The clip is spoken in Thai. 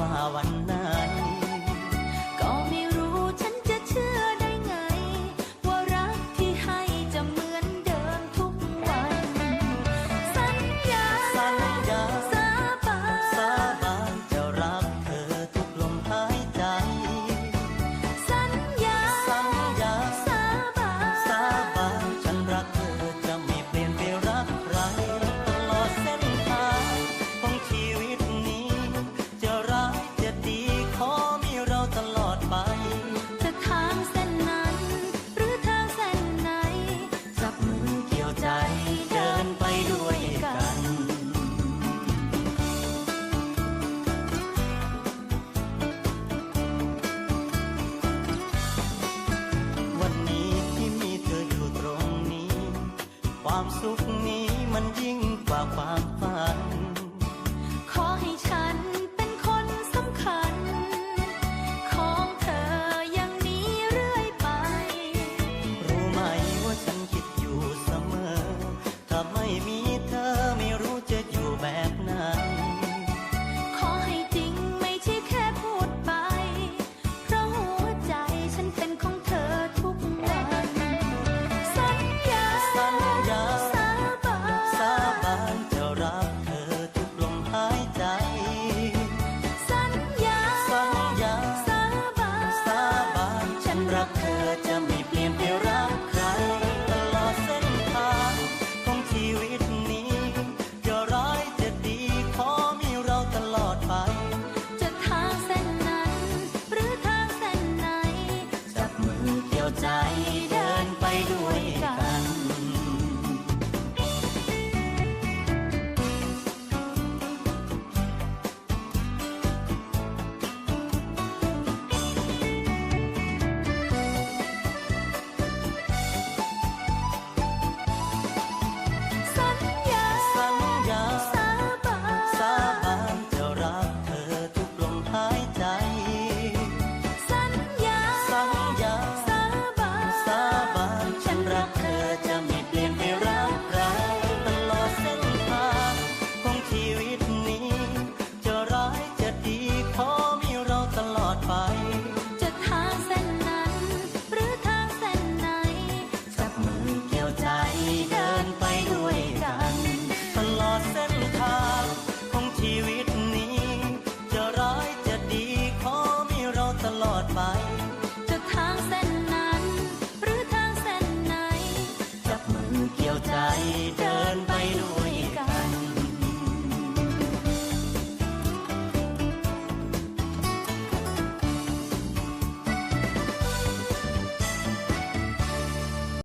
வண்ண ความสุขนี้มันยิ่งกว่าความฝัน รักเธอ ใจเดิน